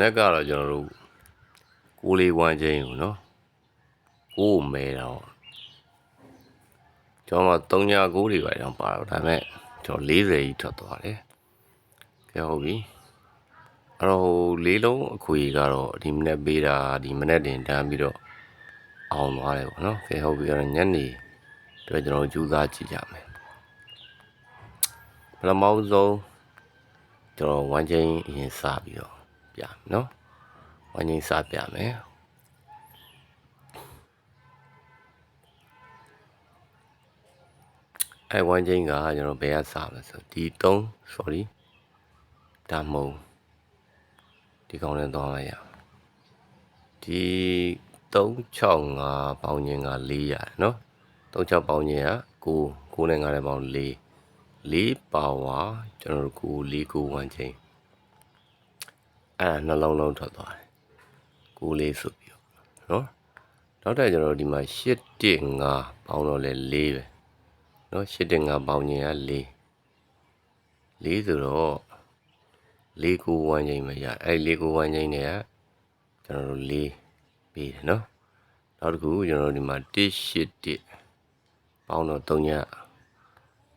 နေ့ကတော့ကျွန်တော်တို့ကိုးလေးဝမ်းချင်းကိုနော်ကိုးမဲတော့ကျွန်တော်က3ညာ9တွေပဲတော့ပါတော့ဒါပေမဲ့ကျွန်တော်40ကြီးထွက်သွားတယ်ကဲဟုတ်ပြီအဲ့တော့ဟိုလေးလုံးအခွေကတော့ဒီမနေ့ပေးတာဒီမနေ့တင်တန်းပြီးတော့အောင်သွားတယ်ပေါ့နော်ကဲဟုတ်ပြီအဲ့တော့ညနေတော့ကျွန်တော်ကြိုးစားကြည့်ကြမယ်ပထမဆုံးကျွန်တော်ဝမ်းချင်းအရင်စပြီးတော့ ပြမယ်နော်ဝမ်းချင်းစပြမယ်အဲဝမ်းချင်းကကျွန်တော်ဘယ်ကစမလဲဆိုဒီ3 sorry ဒါမဟုတ်ဒီကောင်းနဲ့သွားလိုက်ရအောင်ဒီ365ပေါင်းခြင်းက4ရတယ်နော်36ပေါင်းခြင်းက9 9နဲ့9နဲ့ပေါင်း4 4ပါဝါကျွန်တော်တို့9 4 9ဝမ်းချင်း အဲ့ဒါနှလုံးလုံးထွက်သွားတယ်9လေးဆိုပြီးတော့နော်နောက်ထပ်ကျွန်တော်တို့ဒီမှာ8 1 5ပေါင်းတော့လဲ4ပဲနော်8 1 5ပေါင်းခြင်းက4 4ဆိုတော့4 9ဝမ်းချင်းပဲရအဲ့4 9ဝမ်းချင်းတွေကကျွန်တော်တို့4ပြီးတယ်နော်နောက်တစ်ခုကျွန်တော်တို့ဒီမှာ1 8 1ပေါင်းတော့3ည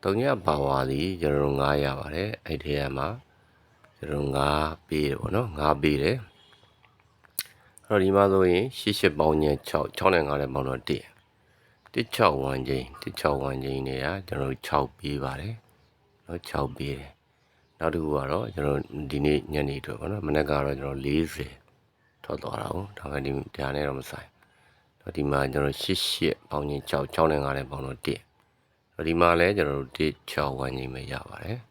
တုံညပါဝါသည်ကျွန်တော်တို့9ရပါတယ်အဲ့ဒီထဲမှာ ကျွန်တော်9ပေးတယ်ပေါ့နော်9ပေးတယ်အဲ့တော့ဒီမှာဆိုရင်88ပေါင်းည6 6နဲ့9နဲ့ပေါင်းတော့1 16ဝန်းချင်း16ဝန်းချင်းတွေကကျွန်တော်တို့6ပေးပါတယ်နော်6ပေးတယ်နောက်တစ်ခုကတော့ကျွန်တော်ဒီနေ့ညနေအတွက်ပေါ့နော်မနေ့ကတော့ကျွန်တော်40ထွက်သွားတာဟုတ်ဒါပေမဲ့ဒီဒါနဲ့တော့မဆိုင်တော့ဒီမှာကျွန်တော်88ပေါင်းချင်း6 6နဲ့9နဲ့ပေါင်းတော့1တော့ဒီမှာလည်းကျွန်တော်တို့1 6ဝန်းကြီးပဲရပါတယ်။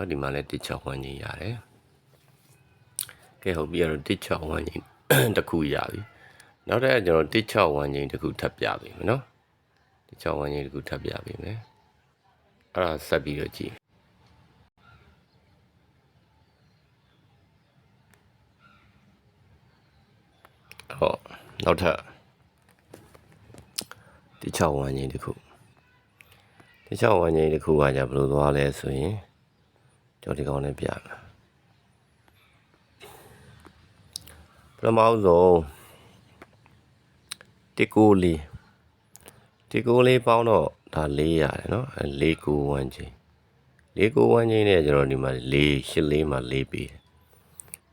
နော်ဒီမှာလည်း1 6ဝန်းကြီးရတယ်။ကဲဟုတ်ပြီအဲ့တော့1 6ဝန်းကြီးတစ်ခုရပြီ။နောက်တစ်ကျွန်တော်1 6ဝန်းကြီးတစ်ခုထပ်ပြပေးမယ်နော်။1 6ဝန်းကြီးတစ်ခုထပ်ပြပေးမယ်။အဲ့ဒါဆက်ပြီးတော့ကြည့်။ဟောနောက်ထပ်1 6ဝန်းကြီးတစ်ခုတခြားဝမ်းကြီးတစ်ခုကじゃဘယ်လိုသွားလဲဆိုရင် ကျွန်တော်ဒီကောင်လေးပြမယ်ပထမဆုံးတကိုလေးတကိုလေးပေါင်းတော့ဒါလေးရတယ်နော်လေးကိုဝမ်းချင်းလေးကိုဝမ်းချင်းနဲ့ကျွန်တော်ဒီမှာလေးရှစ်လေးမှာလေးပေးတယ်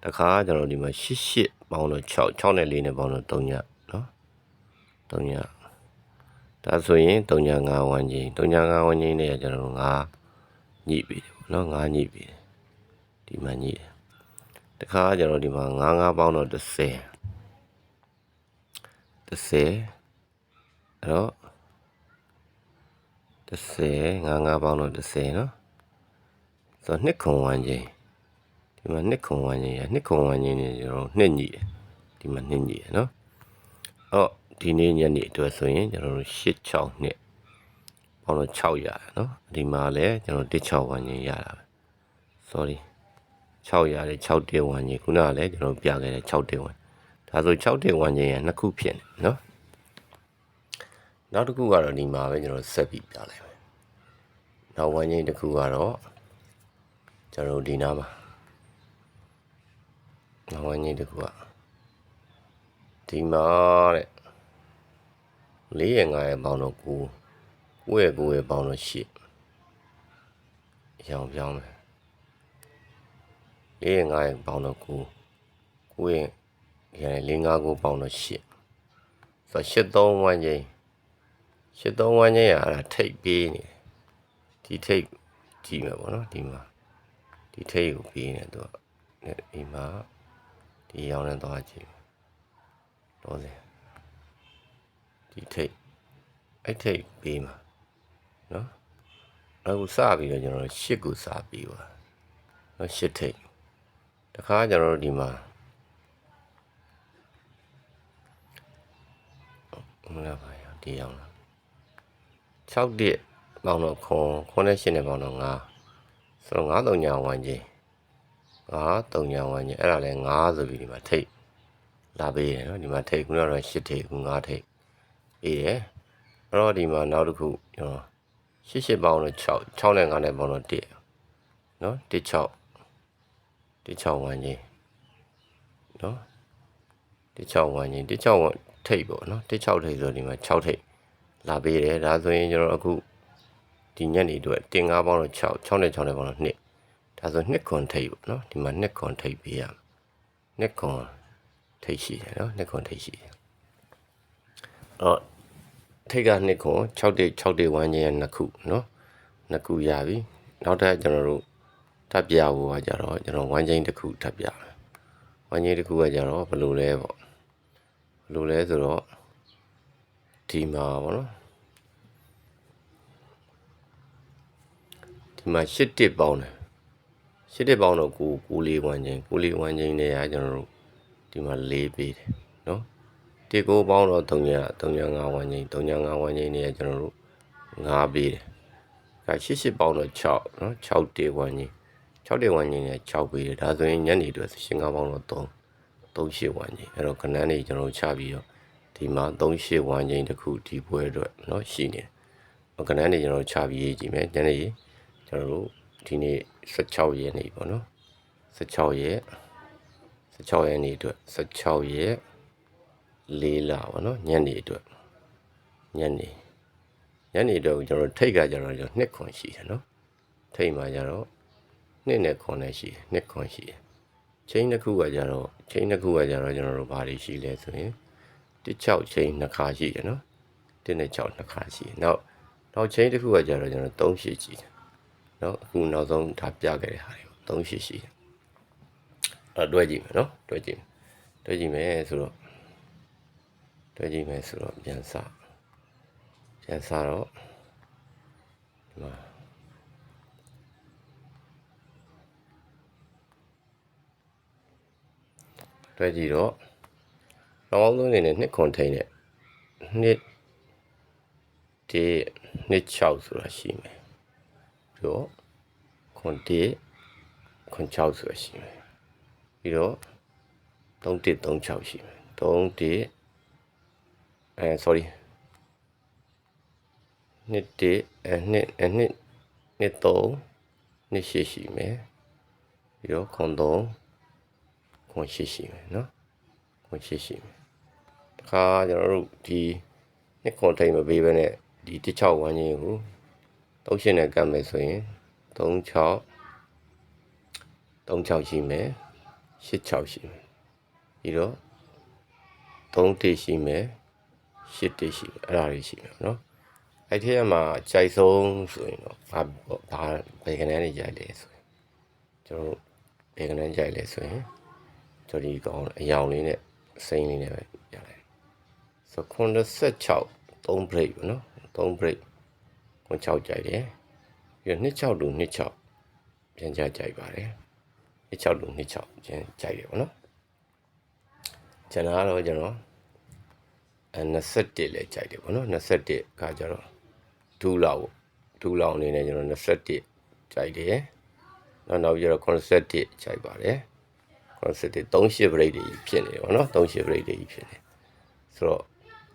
တခါကျွန်တော်ဒီမှာရှစ်ရှစ်ပေါင်းတော့6 6နဲ့လေးနဲ့ပေါင်းတော့3ညနော်3ညဒါဆိုရင်3ည5ဝမ်းချင်း3ည5ဝမ်းချင်းနဲ့ကျွန်တော်5ညှိပေးတယ် နော်5ညှိပြီဒီမှာညှိတယ်တခါကျွန်တော်ဒီမှာ9 9ပေါင်းတော့30 30အဲ့တော့30 9 9ပေါင်းတော့30နော်ဆိုတော့နှစ်ခုံဝန်းကျင်ဒီမှာနှစ်ခုံဝန်းကျင်ရနှစ်ခုံဝန်းကျင်နေကျွန်တော်နှစ်ညှိတယ်ဒီမှာနှစ်ညှိတယ်နော်အော်ဒီနေ့ညနေအတွက်ဆိုရင်ကျွန်တော်တို့86နှစ် ပေါင်းတော့6ရတယ်နော်ဒီမှာလည်းကျွန်တော်16ဝန်းကြီးရတာပဲ sorry 6ရတယ်6တေဝန်းကြီးခုနကလည်းကျွန်တော်ပြခဲ့တဲ့6တေဝန်းဒါဆို6တေဝန်းကြီးရနှစ်ခုဖြစ်နေနော်နောက်တစ်ခုကတော့ဒီမှာပဲကျွန်တော်ဆက်ပြီးပြလိုက်မယ်နောက်ဝန်းကြီးတစ်ခုကတော့ကျွန်တော်ဒီနားမှာနောက်ဝန်းကြီးတစ်ခုကဒီမှာတဲ့4ရဲ့5ရဲ့ပေါင်းတော့9 9ရဲ့9ရဲ့ပေါင်းတော့10ရောင်ပြောင်းမယ်4ရဲ့5ရဲ့ပေါင်းတော့9 9ရဲ့ရ4 5 9ပေါင်းတော့10ဆိုတော့83ဝန်းချင်း83ဝန်းချင်းရအဲ့ဒါထိတ်ပေးနေဒီထိတ်ကြည့်မယ်ပေါ့နော်ဒီမှာဒီထိတ်ကိုပေးနေသူကဒီမှာဒီရောင်နဲ့သွားကြည့်တော့တယ်ဒီထိတ်အဲ့ထိတ်ပေးမှာ နော်အခုစပြီးတော့ကျွန်တော်ရှစ်ကိုစပြီးပါနော်ရှစ်ထိတ်တခါကျွန်တော်တို့ဒီမှာမလားပါရဒီအောင်လား6တစ်ပေါင်းတော့ခွန်ခွန်နဲ့ရှင်းနဲ့ပေါင်းတော့9ဆိုတော့9 3ညာဝန်းကြီး9 3ညာဝန်းကြီးအဲ့ဒါလဲ9ဆိုပြီးဒီမှာထိတ်လာပေးတယ်နော်ဒီမှာထိတ်ခုနကတော့8ထိတ်ခု9ထိတ်ပေးတယ်အဲ့တော့ဒီမှာနောက်တစ်ခုကျွန်တော် 88ပေါင်းတော့6 6နဲ့9နဲ့ပေါင်းတော့1နော်16 16ဝန်းကြီးနော်တစ်6ဝန်းချင်းတစ်6ဝန်းထိပ်ပေါ့နော်တစ်6ထိပ်ဆိုဒီမှာ6ထိပ်လာပေးတယ်ဒါဆိုရင်ကျွန်တော်အခုဒီညက်နေအတွက်တင်9ပေါင်းတော့6 6နဲ့6နဲ့ပေါင်းတော့2ဒါဆို2ခွန်ထိပ်ပေါ့နော်ဒီမှာ2ခွန်ထိပ်ပေးရမယ်2ခွန်ထိပ်ရှိတယ်နော်2ခွန်ထိပ်ရှိတယ်အော် ထိပ်က2ခွန်6တိတ်6တိတ်ဝန်းချင်းရဲ့2ခုနော်2ခုရပြီနောက်ထပ်ကျွန်တော်တို့ထပ်ပြဖို့ကကြတော့ကျွန်တော်ဝန်းချင်းတစ်ခုထပ်ပြမယ်ဝန်းချင်းတစ်ခုကကြတော့ဘယ်လိုလဲပေါ့ဘယ်လိုလဲဆိုတော့ဒီမှာပေါ့နော်ဒီမှာ8တစ်ပေါင်းတယ်8တစ်ပေါင်းတော့ကိုကိုလေးဝန်းချင်းကိုလေးဝန်းချင်းနဲ့ကကျွန်တော်တို့ဒီမှာ၄ပေးတယ်နော် တစ်ကိုပေါင်းတော့300 305ဝန်းကျင်305ဝန်းကျင်နေရကျွန်တော်တို့9ပေးတယ်ဒါ88ပေါင်းတော့6နော်6တေဝန်းကျင်6တေဝန်းကျင်နဲ့6ပေးတယ်ဒါဆိုရင်ညနေအတွက်85ပေါင်းတော့3 38ဝန်းကျင်အဲ့တော့ခဏနေကျွန်တော်ချပြီးတော့ဒီမှာ38ဝန်းကျင်တစ်ခုဒီပွဲအတွက်နော်ရှိနေတယ်ခဏနေကျွန်တော်ချပြီးရေးကြည့်မယ်ညနေကျွန်တော်တို့ဒီနေ့16ရက်နေ့ပေါ့နော်16ရက်16ရက်နေ့အတွက်16ရက် 4လပေါ့နော်ညနေအတွက်ညနေညနေအတွက်ကျွန်တော်တို့ထိတ်ကကြတော့ကျွန်တော်နှစ်ခွန်ရှိတယ်နော်ထိတ်မှာကြတော့နှစ်နဲ့ခွန်နဲ့ရှိတယ်နှစ်ခွန်ရှိတယ်ချိန်တစ်ခုကကြတော့ချိန်တစ်ခုကကြတော့ကျွန်တော်တို့ဘာတွေရှိလဲဆိုရင်16ချိန်နှစ်ခါရှိတယ်နော်1နဲ့6နှစ်ခါရှိတယ်နောက်နောက်ချိန်တစ်ခုကကြတော့ကျွန်တော်3ရှိရှိတယ်နော်အခုနောက်ဆုံးဒါပြခဲ့တဲ့ဟာတွေပေါ့3ရှိရှိတယ်အဲ့တွဲကြည့်မယ်နော်တွဲကြည့်တွဲကြည့်မယ်ဆိုတော့ တွဲကြည့်မယ်ဆိုတော့ပြန်စပြန်စတော့ဒီမှာတွဲကြည့်တော့နောက်အောင်ဆုံးအနေနဲ့နှစ်ခွန်ထိန်နဲ့နှစ်ဒီနှစ်6ဆိုတာရှိမယ်ပြီးတော့ခွန်ဒီခွန်6ဆိုတာရှိမယ်ပြီးတော့3တစ်36ရှိမယ်3တစ် အဲ sorry နှစ်တစ်အဲနှစ်အဲနှစ်နှစ်3နှစ်8ရှိမယ်ပြီးတော့ခွန်3ခွန်ရှိရှိမယ်နော်ခွန်ရှိရှိမယ်တခါကျွန်တော်တို့ဒီနှစ်ခွန်ထိန်မပေးဘဲနဲ့ဒီ16ဝန်းချင်းကို3ရှင်းနဲ့ကတ်မယ်ဆိုရင်36 36ရှိမယ်86ရှိမယ်ပြီးတော့3တိရှိမယ် 8တိရှိမယ်အဲ့ဒါတွေရှိမယ်နော်အဲ့ဒီထဲမှာကြိုက်ဆုံးဆိုရင်တော့ဘာဘာဘယ်ကနေနေကြိုက်လဲဆိုရင်ကျွန်တော်တို့ဘယ်ကနေကြိုက်လဲဆိုရင်ကျွန်တော်ဒီကောင်အယောင်လေးနဲ့စိမ့်လေးနဲ့ပဲရတယ်ဆို96 3 break ပေါ့နော်3 break ကို6ကြိုက်တယ်ပြီးတော့26လူ26ပြန်ကြကြိုက်ပါတယ်26လူ26ပြန်ကြိုက်တယ်ပေါ့နော်ကျွန်တော်ကတော့ကျွန်တော်အဲ 21လဲကြိုက်တယ်ပေါ့နော်21ကကျတော့ဒူလောက်ဒူလောက်အနေနဲ့ကျွန်တော်21ကြိုက်တယ်နောက်နောက်ပြီးတော့ concept ကြိုက်ပါတယ် concept တွေ38 break တွေဖြစ်နေတယ်ဗောနော်38 break တွေဖြစ်နေဆိုတော့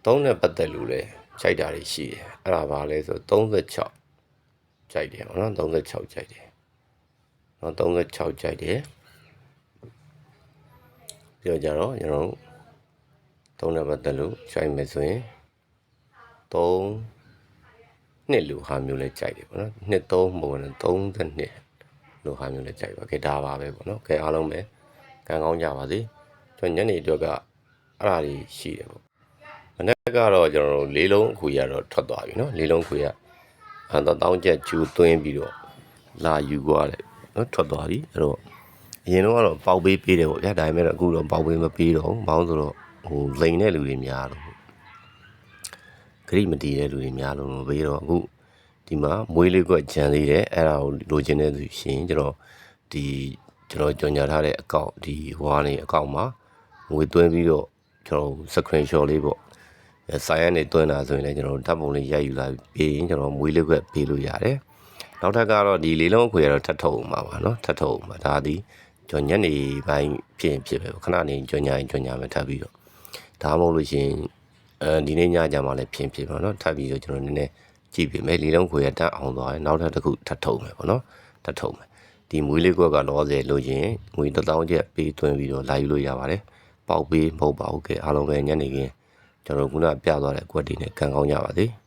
3နဲ့ပတ်သက်လို့လဲခြိုက်တာတွေရှိတယ်အဲ့ဒါပါလဲဆို36ခြိုက်တယ်ဗောနော်36ခြိုက်တယ်နော်36ခြိုက်တယ်ပြောကြတော့ကျွန်တော် 3နဲ့ပတ်သက်လို့ခြိုက်မယ်ဆိုရင်3နှစ်လူဟာမျိုးလဲကြိုက်တယ်ဗောနော်နှစ်3မဟုတ်ဘူး32လူဟာမျိုးလဲကြိုက်ပါခဲ့ဒါပါပဲဗောနော်ခဲအားလုံးပဲကံကောင်းကြပါစေကျွန်တော်ညနေအတွက်ကအဲ့ဒါတွေရှိတယ်ပေါ့မနေ့ကတော့ကျွန်တော်တို့လေးလုံးအခုရတော့ထွက်သွားပြီနော်လေးလုံးအခုရအတော့တောင်းချက်ကျူသွင်းပြီးတော့လာယူသွားတယ်နော်ထွက်သွားပြီအဲ့တော့အရင်တော့ကတော့ပေါက်ပေးပေးတယ်ပေါ့ဗျာဒါပေမဲ့အခုတော့ပေါက်ပေးမပေးတော့ဘူးဘာလို့ဆိုတော့ ဟိုလိန်တဲ့လူတွေများတော့ဂရိမတီးတဲ့လူတွေများလို့မပေးတော့အခုဒီမှာမွေးလေးကွက်ဂျန်သေးတယ်အဲ့ဒါကိုလိုချင်တဲ့သူရှင်ကျွန်တော်ဒီကျွန်တော်ကြော်ညာထားတဲ့အကောင့်ဒီဟွာနေအကောင့်မှာငွေသွင်းပြီးတော့ကျွန်တော် screenshot လေးပေါ့ဆိုင်ရနေသွင်းတာဆိုရင်လည်းကျွန်တော်ဓာတ်ပုံလေးရိုက်ယူလာပြီးရင်ကျွန်တော်မွေးလေးခွက်ပေးလို့ရတယ်နောက်ထပ်ကတော့ဒီလေးလုံးအခွေကတော့ထပ်ထုတ်အောင်ပါပါเนาะထပ်ထုတ်အောင်ပါဒါဒီကြော်ညက်နေပိုင်းဖြစ်ဖြစ်ပဲခဏနေကြော်ညာရင်ကြော်ညာမယ်ထပ်ပြီးတော့ ဒါမှမဟုတ်လို့ရှိရင်အဲဒီနေ့ညကြမှာလည်းဖြင်းဖြစ်ပါတော့ထပ်ပြီးတော့ကျွန်တော်နည်းနည်းကြည့်ပြမယ်လေးလုံးခွေရတက်အောင်သွားရင်နောက်ထပ်တစ်ခုထပ်ထုတ်မယ်ပေါ့နော်ထပ်ထုတ်မယ်ဒီမွေးလေးကွက်ကလောဆယ်လို့ရင်ငွေ1000ကျပ်ပေးသွင်းပြီးတော့လာယူလို့ရပါတယ်ပေါက်ပေးမဟုတ်ပါဘူးကဲအားလုံးပဲညနေခင်းကျွန်တော်ခုနပြသွားတဲ့ကွက်တွေနဲ့ကန်ကောင်းကြပါစေ။